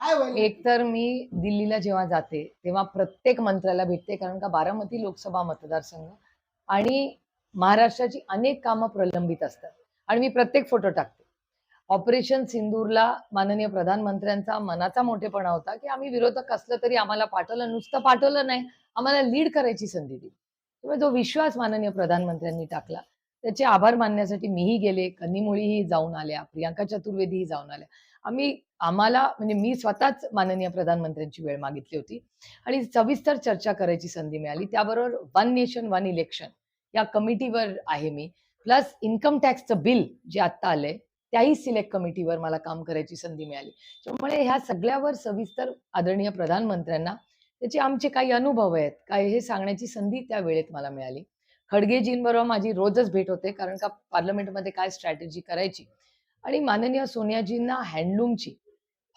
काय एक तर मी दिल्लीला जेव्हा जाते तेव्हा प्रत्येक मंत्र्याला भेटते कारण का बारामती लोकसभा मतदारसंघ आणि महाराष्ट्राची अनेक कामं प्रलंबित असतात आणि मी प्रत्येक फोटो टाकते. ऑपरेशन सिंदूरला माननीय प्रधानमंत्र्यांचा मनाचा मोठेपणा होता की आम्ही विरोधक असलं तरी आम्हाला पाठवलं नुसतं पाठवलं नाही आम्हाला लीड करायची संधी दिली. त्यामुळे जो विश्वास माननीय प्रधानमंत्र्यांनी टाकला त्याचे आभार मानण्यासाठी मीही गेले कन्नीमुळीही जाऊन आल्या प्रियांका चतुर्वेदीही जाऊन आल्या. आम्ही आम्हाला म्हणजे मी स्वतःच माननीय प्रधानमंत्र्यांची वेळ मागितली होती आणि सविस्तर चर्चा करायची संधी मिळाली. त्याबरोबर वन नेशन वन इलेक्शन या कमिटीवर आहे मी. प्लस इन्कम टॅक्सचं बिल जे आत्ता आलंय त्याही सिलेक्ट कमिटीवर मला काम करायची संधी मिळाली. त्यामुळे ह्या सगळ्यावर सविस्तर आदरणीय प्रधानमंत्र्यांना त्याचे आमचे काही अनुभव आहेत काय हे सांगण्याची संधी त्या वेळेत मला मिळाली. खडगेजींबरोबर माझी रोजच भेट होते कारण का पार्लमेंटमध्ये काय स्ट्रॅटेजी करायची? आणि माननीय सोनियाजींना हँडलूमची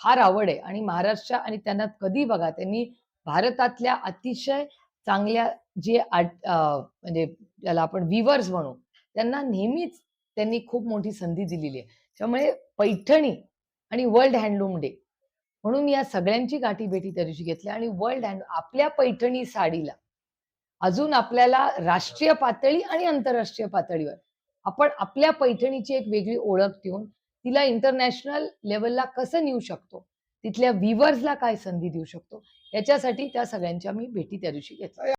फार आवड आहे. आणि महाराष्ट्र आणि त्यांना कधी बघा त्यांनी भारतातल्या अतिशय चांगल्या जे आर्ट म्हणजे ज्याला आपण विवर्स म्हणू त्यांना नेहमीच त्यांनी खूप मोठी संधी दिलेली आहे. त्यामुळे पैठणी आणि वर्ल्ड हँडलूम डे म्हणून या सगळ्यांची गाठी भेटी त्या दिवशी घेतल्या आणि वर्ल्ड हँड आपल्या पैठणी साडीला अजून आपल्याला राष्ट्रीय पातळी आणि आंतरराष्ट्रीय पातळीवर. आपण आपल्या पैठणीची एक वेगळी ओळख देऊन तिला इंटरनॅशनल लेवलला कसं नेऊ शकतो? तिथल्या विवर्सला काय संधी देऊ शकतो? याच्यासाठी त्या सगळ्यांच्या मी भेटी त्या दिवशी घेतल्या.